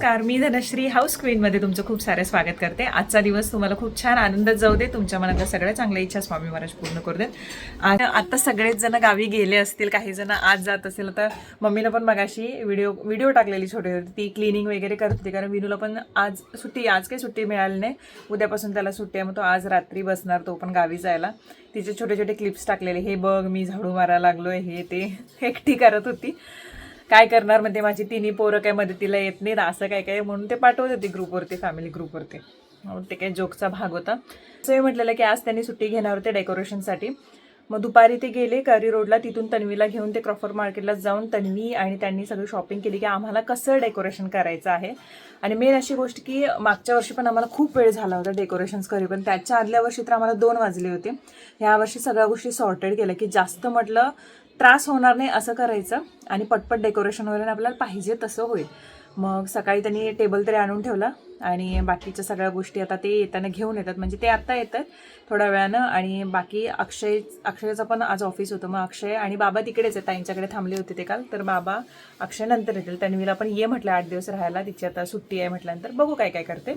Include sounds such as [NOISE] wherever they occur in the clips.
नमस्कार. मी धनश्री हाऊस क्वीनमध्ये तुमचं खूप सारं स्वागत करते. आजचा दिवस तुम्हाला खूप छान आनंदात जाऊ दे. तुमच्या मनातल्या सगळ्या चांगल्या इच्छा स्वामी महाराज पूर्ण करू देत. आता सगळेच जण गावी गेले असतील काही जण आज जात असेल. तर मम्मीला पण मगाशी व्हिडिओ व्हिडिओ टाकलेली छोटी होती ती क्लिनिंग वगैरे करत होती. कारण विनूला पण आज सुट्टी आज काही सुट्टी मिळाली नाही. उद्यापासून त्याला सुट्टी आहे. मग तो आज रात्री बसणार तो पण गावी जायला. तिचे छोटे छोटे क्लिप्स टाकलेले. हे बघ मी झाडू मारायला लागलोय. हे ते [LAUGHS] एकटी करत होती. काय करणार म्हणजे माझी तिन्ही पोरं काय मदतीला येत नाहीत असं काय काय म्हणून ते पाठवत होते ग्रुपवरती फॅमिली ग्रुपवरती म्हणून ते काही जोकचा भाग होता. असं मी म्हटलेलं की आज त्यांनी सुट्टी घेणार होते डेकोरेशनसाठी मग दुपारी ते गेले करी रोडला तिथून तन्वीला घेऊन ते क्रॉफर मार्केटला जाऊन तन्वी आणि त्यांनी सगळी शॉपिंग केली की आम्हाला कसं डेकोरेशन करायचं आहे. आणि मेन अशी गोष्ट की मागच्या वर्षी पण आम्हाला खूप वेळ झाला होता डेकोरेशन्स करी पण त्याच्या आदल्या वर्षी तर आम्हाला दोन वाजले होते. ह्या वर्षी सगळ्या गोष्टी सॉर्टेड केल्या की जास्त म्हटलं त्रास होणार नाही असं करायचं आणि पटपट डेकोरेशन वगैरे आपल्याला पाहिजे तसं होईल. मग सकाळी त्यांनी टेबल तरी आणून ठेवला आणि बाकीच्या सगळ्या गोष्टी आता ते येताना घेऊन येतात. म्हणजे ते आत्ता येतात थोड्या वेळानं आणि बाकी अक्षय अक्षयचं पण आज ऑफिस होतं. मग अक्षय आणि बाबा तिकडेच आहेत. ताईंच्याकडे थांबले होते ते काल. तर बाबा अक्षय नंतर येतील. तन्वीला पण ये म्हटलं आठ दिवस राहायला. तिची आता सुट्टी आहे म्हटल्यानंतर बघू काय काय करते.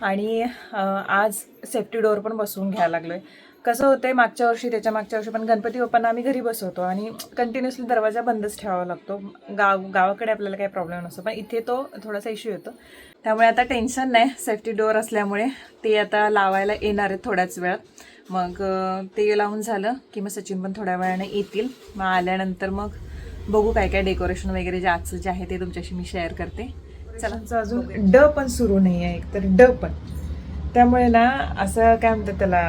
आणि आज सेफ्टी डोअर पण बसवून घ्यायला लागलो आहे कसं होतंय मागच्या वर्षी त्याच्या मागच्या वर्षी पण गणपती बाप्पांना आम्ही घरी बसवतो आणि कंटिन्युअसली दरवाजा बंदच ठेवावा लागतो. गाव गावाकडे आपल्याला काही प्रॉब्लेम नसतो पण इथे तो थोडासा इश्यू येतो. त्यामुळे आता टेन्शन नाही सेफ्टी डोअर असल्यामुळे ते आता लावायला येणार आहेत थोड्याच वेळात. मग ते लावून झालं की मग सचिन पण थोड्या वेळाने येतील. मग आल्यानंतर मग बघू काय काय डेकोरेशन वगैरे जे आजचं जे आहे ते तुमच्याशी मी शेअर करते. चला. अजून ड पण सुरू नाही आहे एकतर ड पण. त्यामुळे ना असं काय म्हणतात त्याला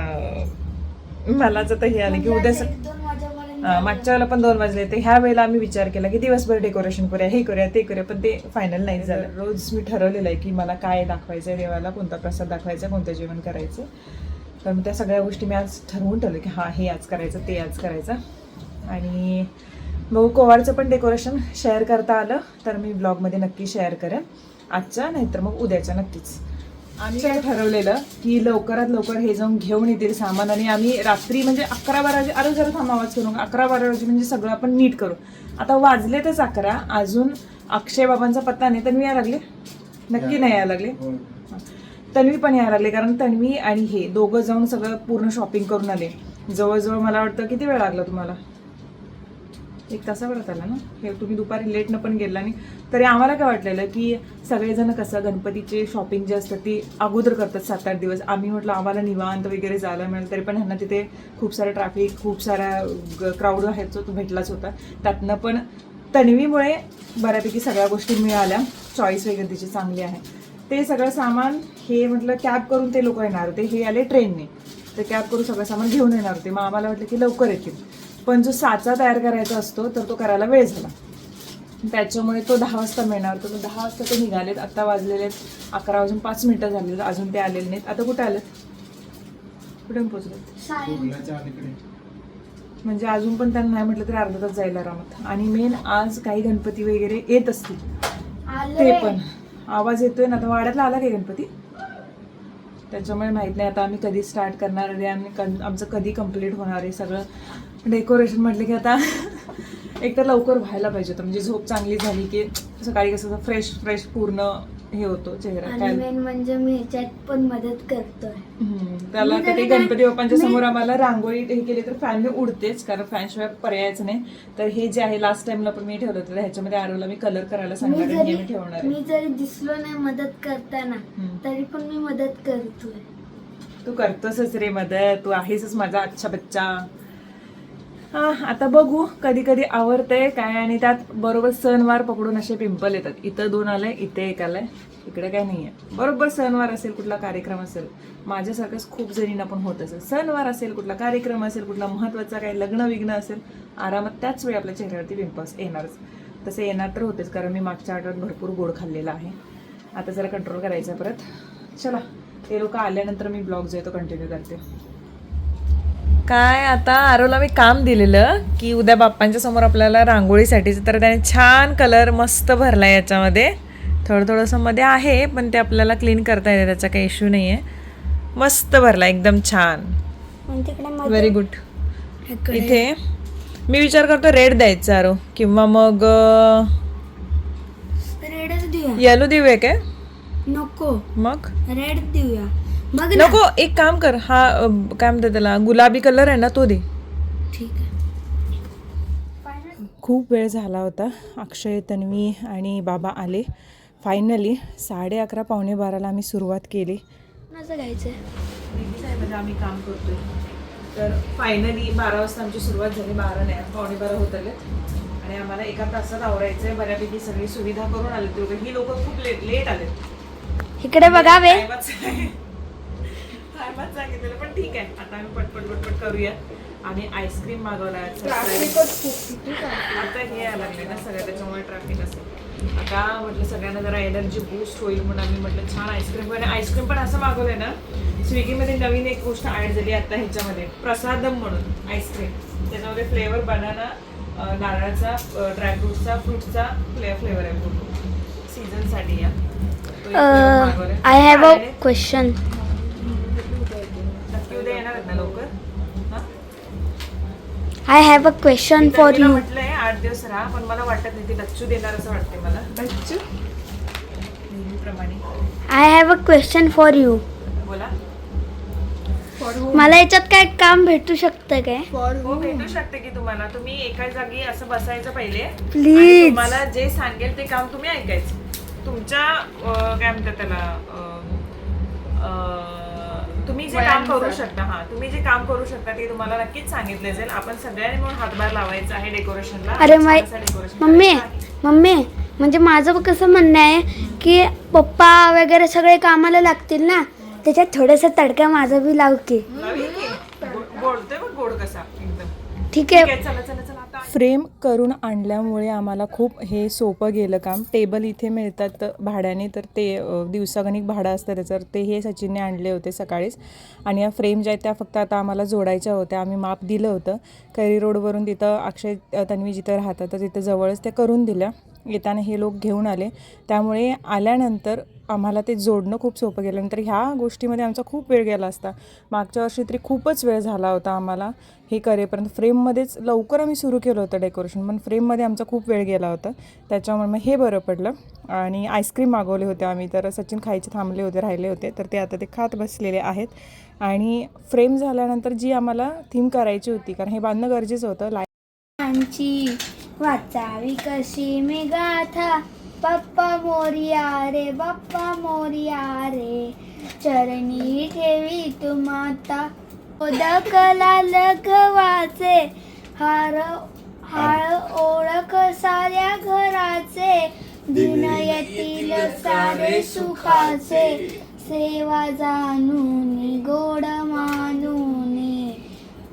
मलाच आता हे आलं की उद्या स- मागच्या वेळेला पण दोन वाजले ते. ह्या वेळेला आम्ही विचार केला की दिवसभर डेकोरेशन करूया हे करूया ते करूया पण ते फायनल नाही झालं. रोज मी ठरवलेलं आहे की मला काय दाखवायचं आहे देवाला कोणता प्रसाद दाखवायचा कोणतं जेवण करायचं. तर मग त्या सगळ्या गोष्टी मी आज ठरवून ठेवलं की हां हे आज करायचं ते आज करायचं. आणि बघू कोवाडचं पण डेकोरेशन शेअर करता आलं तर मी ब्लॉगमध्ये नक्की शेअर करेन. आजच्या नाहीतर मग उद्याच्या नक्कीच. आम्ही काय ठरवलेलं की लवकरात लवकर हे जाऊन घेऊन येतील सामान आणि आम्ही रात्री म्हणजे अकरा बारा वाजे अरे जरा थांबा आवाज करू. अकरा बारा वाजे म्हणजे सगळं आपण नीट करू. आता वाजलेतच अकरा अजून अक्षय बाबांचा पत्ता नाही. तन्वी यायला लागले? नक्की नाही यायला लागले? हा. तन्वी पण यायला लागले कारण तन्वी आणि हे दोघं जाऊन सगळं पूर्ण शॉपिंग करून आले. जवळजवळ मला वाटतं किती वेळ लागला तुम्हाला? एक तासाभरात आला ना? हे तुम्ही दुपारी लेटनं पण गेला नाही. तरी आम्हाला काय वाटलेलं की सगळेजण कसं गणपतीचे शॉपिंग जे असतात ती अगोदर करतात सात आठ दिवस. आम्ही म्हटलं आम्हाला निवांत वगैरे जायला मिळेल तरी पण ह्यांना तिथे खूप सारं ट्रॅफिक खूप साऱ्या क्राऊड आहेत जो तो भेटलाच होता. त्यातनं पण तन्वीमुळे बऱ्यापैकी सगळ्या गोष्टी मिळाल्या. चॉईस वगैरे तिची चांगली आहे. ते सगळं सामान हे म्हटलं कॅब करून ते लोक येणार होते. हे आले ट्रेनने तर कॅब करून सगळं सामान घेऊन येणार होते. मग आम्हाला वाटलं की लवकर येतील. पण जो साचा तयार करायचा असतो तर तो करायला वेळ झाला. त्याच्यामुळे तो दहा वाजता मिळणार. होता तर दहा वाजता ते निघालेत. आता वाजलेले आहेत. अकरा वाजून पाच मिनिटं झालेले अजून ते आलेले नाहीत. आता कुठे आलेत? कुठे अलीकडे. म्हणजे अजून पण त्यांना नाही म्हटलं तरी अर्धा तास जायला रामत आणि मेन आज काही गणपती वगैरे येत असतील. ते पण. आवाज येतोय ना? आता वाड्यातला आला काही गणपती? त्याच्यामुळे माहीत नाही आता आम्ही कधी स्टार्ट करणार आहे आणि कन- आमचं कधी कंप्लीट होणार आहे सगळं. डेकोरेशन म्हटलं की आता [LAUGHS] एक तर लवकर व्हायला पाहिजे होतं. म्हणजे झोप चांगली झाली की सकाळी कसं फ्रेश फ्रेश पूर्ण हे होतो चेहरा आणि काय? मेन म्हणजे मी ह्याच्यात पण मदत करतोय. हम्म, त्याला मी तर काय- गणपती बाप्पांच्या मी- समोर आम्हाला रांगोळी हे केली तर फॅन उडतेच कारण फॅनशिवाय पर्यायच नाही. तर हे जे आहे लास्ट टाइमला पण मी ठेवलं होतं. ह्याच्यामध्ये आरोला मी कलर करायला मी सांगणार हे मी ठेवणार आहे. मी जरी दिसलो नाही मदत करताना. तरी पण मी मदत करतोय. तू करतोसच रे मदत. तू आहेसच माझा अच्छा बच्चा. हां आता बघू कधी कधी आवडतंय काय आणि त्यात बरोबर सणवार पकडून असे पिंपल येतात. इथं दोन आलंय इथे एक आलंय इकडे काय नाहीये. बरोबर सणवार असेल कुठला कार्यक्रम असेल माझ्यासारखंच खूप जणींना पण होत असेल सणवार असेल कुठला कार्यक्रम असेल कुठला महत्त्वाचा काही लग्न विघ्न असेल आरामात त्याच वेळी आपल्या चेहऱ्यावरती पिंपल्स येणारच. तसे येणार तर होतेच कारण मी मागच्या आठवड्यात भरपूर गोड खाल्लेला आहे. आता जरा कंट्रोल करायचा आहे परत. चला ते लोक आल्यानंतर मी ब्लॉग जो आहे तो कंटिन्यू करते. काय आता आरोला मी काम दिलेलं की उद्या बाप्पांच्या समोर आपल्याला रांगोळीसाठीच तर त्याने छान कलर मस्त भरला याच्यामध्ये. थोडं थोडंसं मध्ये आहे पण ते आपल्याला क्लीन करता येते त्याचा काही इश्यू नाही आहे मस्त भरला एकदम छान. व्हेरी गुड इथे मी विचार करतो रेड द्यायचा आरो. किंवा मग येलो देऊया. काय? नको. मग? रेड देऊया. नको एक काम कर. हा अं, काय म्हणतात त्याला गुलाबी कलर आहे ना तो दे. ठीक आहे. खूप वेळ झाला होता. अक्षय तन्वी आणि बाबा आले. फायनली साडे अकरा पावणे बाराला आम्ही सुरुवात केली. घ्यायचंय म्हणजे आम्ही काम करतोय. तर फायनली बारा वाजता आमची सुरुवात झाली. बारा नाही पावणे बारा होत आले. आणि आम्हाला एका तासात आवरायचं आहे बऱ्यापैकी सगळी सुविधा करून आले. ते ही लोक खूप लेट लेट आले इकडे बघावे सांगितलेलं पण ठीक आहे. आता आम्ही पटपट पटपट करूया. आणि आईस्क्रीम मागवला आता हे यायला लागले ना सगळ्या त्याच्यामुळे ट्रॅफिक असेल आता म्हटलं सगळ्यांना जरा एनर्जी बूस्ट होईल म्हणून आम्ही म्हटलं छान आईस्क्रीम आणि आईस्क्रीम पण असं मागवलंय ना स्विगीमध्ये नवीन एक गोष्ट ॲड झाली आता ह्याच्यामध्ये. प्रसादम म्हणून आईस्क्रीम त्याच्यामध्ये फ्लेवर बनाना नारळाचा ड्रायफ्रुटचा फ्रूटचा फ्ले फ्लेवर आहे पूर्ण. सीझनसाठी या. I have a question I have a question for you म्हटलंय आठ दिवस राहा पण मला वाटत नाही ती लच्चू देणार असं वाटते मला. लच्चू नेहमीप्रमाणे. I have a question for you बोला. मला याच्यात काय काम भेटू शकतं काय? हो भेटू शकते की तुम्हाला. तुम्ही एका जागी असं बसायचं पहिले. आणि प्लीज तुम्हाला जे सांगेल ते काम तुम्ही ऐकायचं. तुमच्या अं, काय म्हणतात त्याला अं, अं, तुम्ही जे काम करू शकता हा तुम्ही जे काम करू शकता ते तुम्हाला नक्कीच सांगितले जाईल. आपण सगळ्यांनी म्हणून हातभार लावायचा आहे डेकोरेशनला अरे माय डेकोरेशन मम्मी मम्मी म्हणजे माझं कसं म्हणणं आहे की पप्पा वगैरे सगळे कामाला लागतील ना त्याच्यात थोडंसं तडका माझा बी लाव की. बोलतोय बघ गोड कसा एकदम. ठीक आहे. चला चला. फ्रेम करून आणल्यामुळे आम्हाला खूप हे सोपं गेलं काम. टेबल इथे मिळतात भाड्याने तर ते दिवसागणिक भाडं असतं त्याचं ते हे सचिनने आणले होते सकाळीच. आणि या फ्रेम ज्या आहेत त्या फक्त आता आम्हाला जोडायच्या होत्या. आम्ही माप दिलं होतं. कैरी रोडवरून तिथं अक्षय तन्वी जिथं राहतात तर तिथं जवळच त्या करून दिल्या. येताना हे लोक घेऊन आले. त्यामुळे आल्यानंतर आम्हाला ते जोडणं खूप सोपं गेलं. नंतर ह्या गोष्टीमध्ये आमचा खूप वेळ गेला असता. मागच्या वर्षी तरी खूपच वेळ झाला होता आम्हाला हे करेपर्यंत. फ्रेममध्येच लवकर आम्ही सुरू केलं होतं डेकोरेशन पण फ्रेममध्ये आमचा खूप वेळ गेला होता. त्याच्यामुळे मग हे बरं पडलं. आणि आईस्क्रीम मागवले होते आम्ही. तर सचिन खायचे थांबले होते राहिले होते. तर ते आता ते खात बसलेले आहेत. आणि फ्रेम झाल्यानंतर जी आम्हाला थीम करायची होती कारण हे बांधणं गरजेचं होतं. लाय आमची वाचावी कशी मी गाथा? बाप्पा मोरिया रे बाप्पा मोरिया रे. चरणी ठेवी तू माता. उदकला लघवाचे हार हाळ ओळख साऱ्या घराचे. दिन येतील सारे सुखाचे. सेवा जाणून गोड मानून.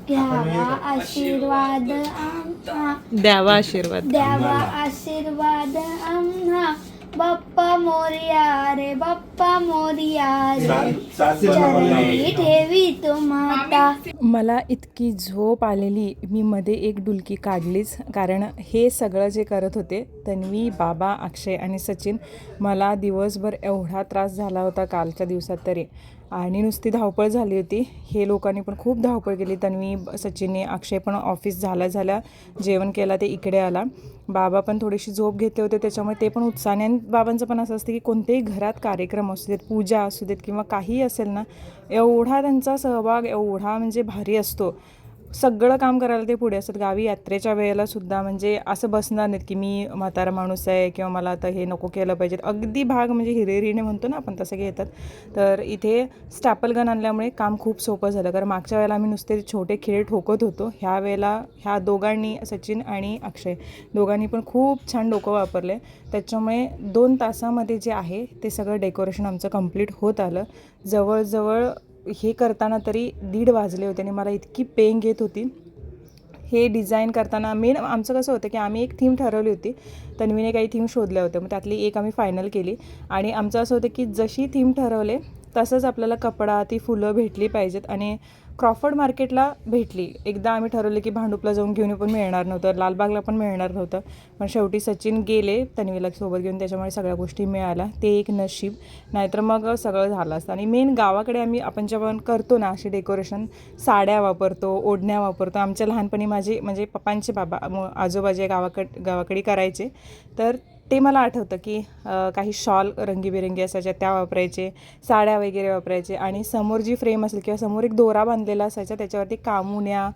घ्यावा आशीर्वाद आम्हा द्यावा आशीर्वाद. द्यावा आशीर्वाद आम्हा. बाप्पा मोरिया रे बाप्पा मोरिया रे. चरणी ठेवी तो माता. मला इतकी झोप आलेली मी मध्ये एक डुलकी काढलीच. कारण हे सगळं जे करत होते तन्वी बाबा अक्षय आणि सचिन मला दिवसभर एवढा त्रास झाला होता कालच्या दिवसात तरी. आणि नुसती धावपळ झाली होती. हे लोकांनी पण खूप धावपळ केली. तन्वी सचिनने अक्षय पण ऑफिस झाल्या झाल्या जेवण केला ते इकडे आला. बाबा पण थोडीशी झोप घेतले होते त्याच्यामुळे ते पण उत्साहाने आणि बाबांचं पण असं असतं की कोणतेही घरात कार्यक्रम असू देत पूजा असू देत किंवा काहीही असेल ना एवढा त्यांचा सहभाग एवढा म्हणजे भारी असतो. सगळं काम करायला ते पुढे असतात. गावी यात्रेच्या वेळेला सुद्धा म्हणजे असं बसणार नाहीत की मी म्हातारा माणूस आहे किंवा मला आता हे नको केलं पाहिजे. अगदी भाग म्हणजे हिरेरीने म्हणतो ना आपण तसं घेतात. तर इथे स्टॅपल गन आणल्यामुळे काम खूप सोपं झालं. कारण मागच्या वेळेला आम्ही नुसते छोटे खेळ ठोकत होतो. ह्या वेळेला ह्या दोघांनी सचिन आणि अक्षय दोघांनी पण खूप छान डोकं वापरले. त्याच्यामुळे दोन तासामध्ये जे आहे ते सगळं डेकोरेशन आमचं कंप्लीट होत आलं. जवळजवळ हे करताना तरी दीड वाजले होते आणि मला इतकी पेंग येत होती. हे डिझाईन करताना मेन आमचं कसं होतं की आम्ही एक थीम ठरवली होती. तन्वीने काही थीम शोधल्या होत्या. मग त्यातली एक आम्ही फायनल केली. आणि आमचं असं होतं की जशी थीम ठरवले तसंच आपल्याला कपडा ती फुलं भेटली पाहिजेत आणि क्रॉफर्ड मार्केटला भेटली. एकदा आम्ही ठरवलं की भांडूपला जाऊन घेऊन पण मिळणार नव्हतं लालबागला पण मिळणार नव्हतं. पण शेवटी सचिन गेले तन्वीला सोबत घेऊन त्याच्यामुळे सगळ्या गोष्टी मिळाल्या. ते एक नशीब. नाहीतर मग सगळं झालं असतं. आणि मेन गावाकडे आम्ही आपण जेव्हा करतो ना अशी डेकोरेशन साड्या वापरतो ओढण्या वापरतो. आमच्या लहानपणी माझे म्हणजे पप्पांचे बाबा म- आजोबा जे गावाकड गावाकडे करायचे तर ते मला आठवतं की काही शॉल रंगीबेरंगी असायच्या त्या वापरायचे साड्या वगैरे वापरायचे आणि समोर जी फ्रेम असेल किंवा समोर एक दोरा बांधलेला असायचा त्याच्यावरती कामुण्या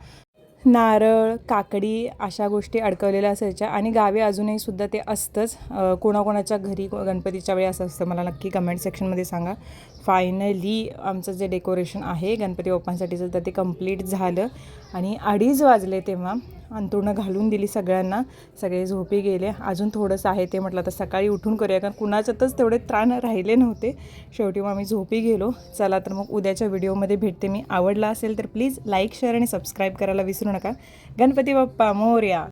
नारळ काकडी अशा गोष्टी अडकवलेल्या असायच्या आणि गावी अजूनही सुद्धा ते असतंच. कोणाकोणाच्या घरी गणपतीच्या वेळी असं असतं. मला नक्की कमेंट सेक्शनमध्ये सांगा. फायनली आमचं जे डेकोरेशन आहे गणपती बाप्पांसाठीचं तर ते कंप्लीट झालं. आणि अडीच वाजले तेव्हा अंथरुणं घालून दिली सगळ्यांना. सगळे झोपी गेले. अजून थोडंसं आहे ते म्हटलं आता सकाळी उठून करूया कारण कुणाच्यातच तेवढे त्राण राहिले नव्हते. शेवटी मग आम्ही झोपी गेलो. चला तर मग उद्याच्या व्हिडिओमध्ये भेटते मी. आवडला असेल तर प्लीज लाईक शेअर आणि सबस्क्राईब करायला विसरू नका. गणपती बाप्पा मोर्या!